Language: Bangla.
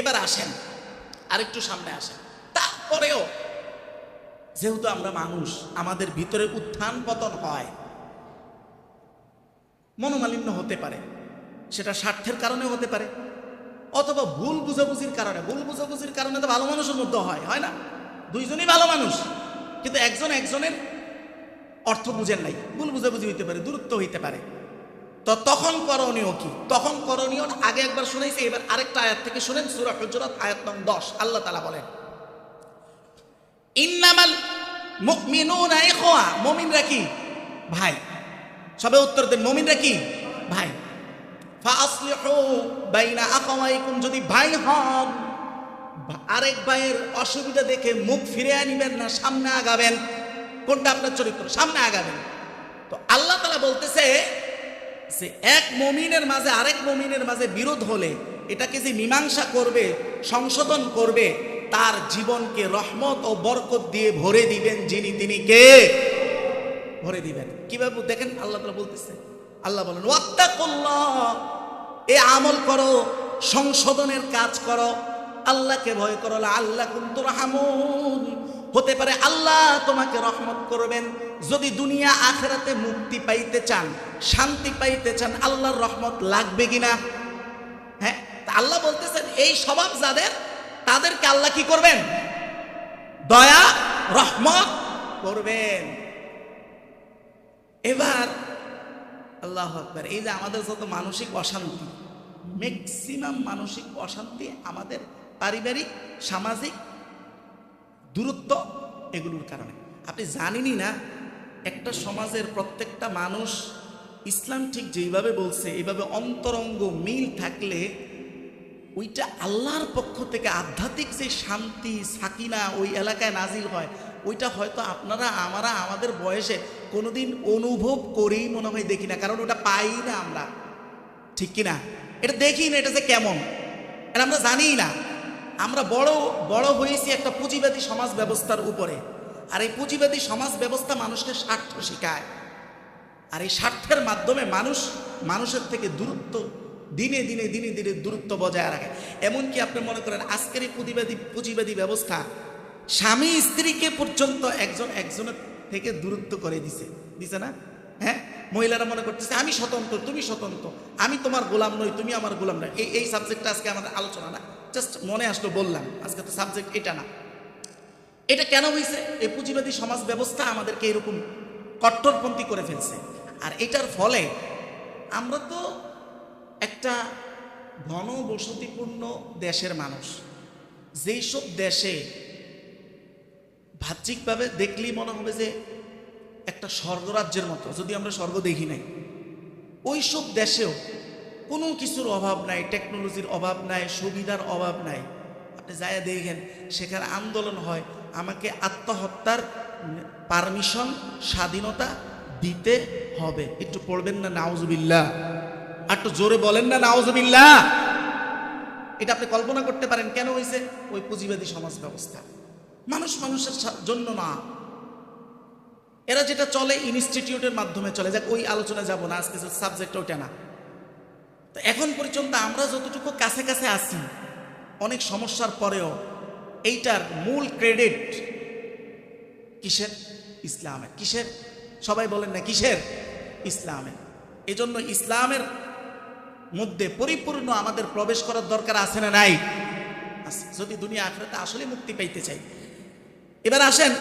এবার আসেন, আরেকটু সামনে আসেন। তারপরেও, যেহেতু আমরা মানুষ, আমাদের ভিতরে উত্থান পতন হয়, মনোমালিন্য হতে পারে, সেটা স্বার্থের কারণে হতে পারে, অথবা ভুল বুঝাবুঝির কারণে। ভুল বুঝাবুঝির কারণে তো ভালো মানুষের মধ্যে হয় হয় না? দুইজনই ভালো মানুষ, কিন্তু একজন একজনের অর্থ বুঝেন নাই। ভুল বুঝাবুঝি হইতে পারে, দূরত্ব হইতে পারে। তো তখন করণীয় কি? তখন করণীয় আগে একবার শুনেছি, এবার আরেকটা আয়াত থেকে শুনেন, সুরা হুজরাত আয়াত নং দশ। আল্লাহ তালা বলেন, ইন্নামাল মুমিনুনা ইখওয়া। মুমিনরা কি? ভাই। সবে উত্তর দেন, মুমিনরা কি? ভাই। বাইনা আখাওয়াইকুম যদি ভাই হন, আরেক ভাইয়ের অসুবিধা দেখে মুখ ফিরে আনিবেন না, সামনে আগাবেন। কোনটা আপনার চরিত্র? সামনে আগাবেন তো আল্লাহ তালা বলতেছে যে এক মমিনের মাঝে আরেক মমিনের মাঝে বিরোধ হলে এটাকে যে মীমাংসা করবে, সংশোধন করবে, তার জীবনকে রহমত ও বরকত দিয়ে ভরে দিবেন যিনি তিনি কে? ভরে দিবেন। কীভাবে? দেখেন আল্লাহ তালা বলতেছে, আল্লাহ বলেন, ওয়াত্তাকুল্লাহ। এ আমল করো, সংশোধনের কাজ করো। আল্লাহকে ভয় করো আল্লাহ কুন্তু রাহামুন হতে পারে আল্লাহ তোমাকে রহমত করবেন। যদি দুনিয়া আখেরাতে মুক্তি পাইতে চান, শান্তি পাইতে চান, আল্লাহর রহমত লাগবে কিনা? হ্যাঁ আল্লাহ বলতেছেন, এই স্বভাব যাদের, তাদেরকে আল্লাহ কি করবেন? দয়া, রহমত করবেন। এবার, আল্লাহ আকবার, এই যে আমাদের যত মানসিক অশান্তি ম্যাক্সিমাম মানসিক অশান্তি আমাদের পারিবারিক, সামাজিক দূরত্ব এগুলোর কারণে। আপনি জানেনই না, একটা সমাজের প্রত্যেকটা মানুষ ইসলাম ঠিক যেইভাবে বলছে এইভাবে অন্তরঙ্গ মিল থাকলে ওইটা আল্লাহর পক্ষ থেকে আধ্যাত্মিক যে শান্তি, সাকিনা ওই এলাকায় নাজিল হয়, ওইটা হয়তো আপনারা, আমরা, আমাদের বয়সে কোনোদিন অনুভব করেই মনে হয় দেখি না, কারণ ওটা পাই না আমরা। ঠিক কি না এটা দেখি না, এটা যে কেমন? এটা আমরা জানিই না। আমরা বড় বড় হয়েছি একটা পুঁজিবাদী সমাজ ব্যবস্থার উপরে। আর এই পুঁজিবাদী সমাজ ব্যবস্থা মানুষকে স্বার্থ শেখায়। আর এই স্বার্থের মাধ্যমে মানুষ, মানুষের থেকে দূরত্ব দিনে দিনে দিনে দিনে দূরত্ব বজায় রাখে। এমনকি আপনি মনে করেন, আজকের এই পুঁজিবাদী পুঁজিবাদী ব্যবস্থা স্বামী স্ত্রীকে পর্যন্ত একজন, একজনের থেকে দূরত্ব করে দিছে। দিছে না? হ্যাঁ? মহিলারা মনে করতেছে, আমি স্বতন্ত্র, তুমি স্বতন্ত্র। আমি তোমার গোলাম নই, তুমি আমার গোলাম নয় এই এই সাবজেক্টটা আজকে আমাদের আলোচনা না। জাস্ট মনে আসলো, বললাম, আজকে তো সাবজেক্ট এটা না। এটা কেন হয়েছে এই পুঁজিবাদী সমাজ ব্যবস্থা আমাদেরকে এরকম কট্টরপন্থী করে ফেলছে। আর এটার ফলে আমরা তো একটা ঘনবসতিপূর্ণ দেশের মানুষ। যেই সব দেশে বাহ্যিকভাবে দেখলেই মনে হবে যে একটা স্বর্গরাজ্যের মতো, যদি আমরা স্বর্গ দেখি নাই। ওই সব দেশেও কোনো কিছুর অভাব নাই টেকনোলজির অভাব নাই, সুবিধার অভাব নাই। আপনি যাই দেখেন, সেখানে আন্দোলন হয়, আমাকে আত্মহত্যার পারমিশন স্বাধীনতা দিতে হবে। একটু পড়বেন না, নাউজুবিল্লাহ। আর একটু জোরে বলেন না, নাউজুবিল্লাহ। এটা আপনি কল্পনা করতে পারেন, কেন হয়েছে ওই পুঁজিবাদী সমাজ ব্যবস্থা। মানুষ মানুষের জন্য না। এরা যেটা চলে ইনস্টিটিউটের মাধ্যমে চলে। যাক, ওই আলোচনা যাব না, আজকে সাবজেক্ট ওটা না। তো এখন পর্যন্ত আমরা যতটুকু কাছে কাছে আছি, অনেক সমস্যার পরেও এইটার মূল ক্রেডিট কিসের? ইসলামের। কিসের? সবাই বলেন না, কিসের? ইসলামের। এজন্য ইসলামের মধ্যে পরিপূর্ণ আমাদের প্রবেশ করার দরকার আছে না নাই? যদি দুনিয়া আখড়াতে আসলে মুক্তি পাইতে চাই। এবার আসেন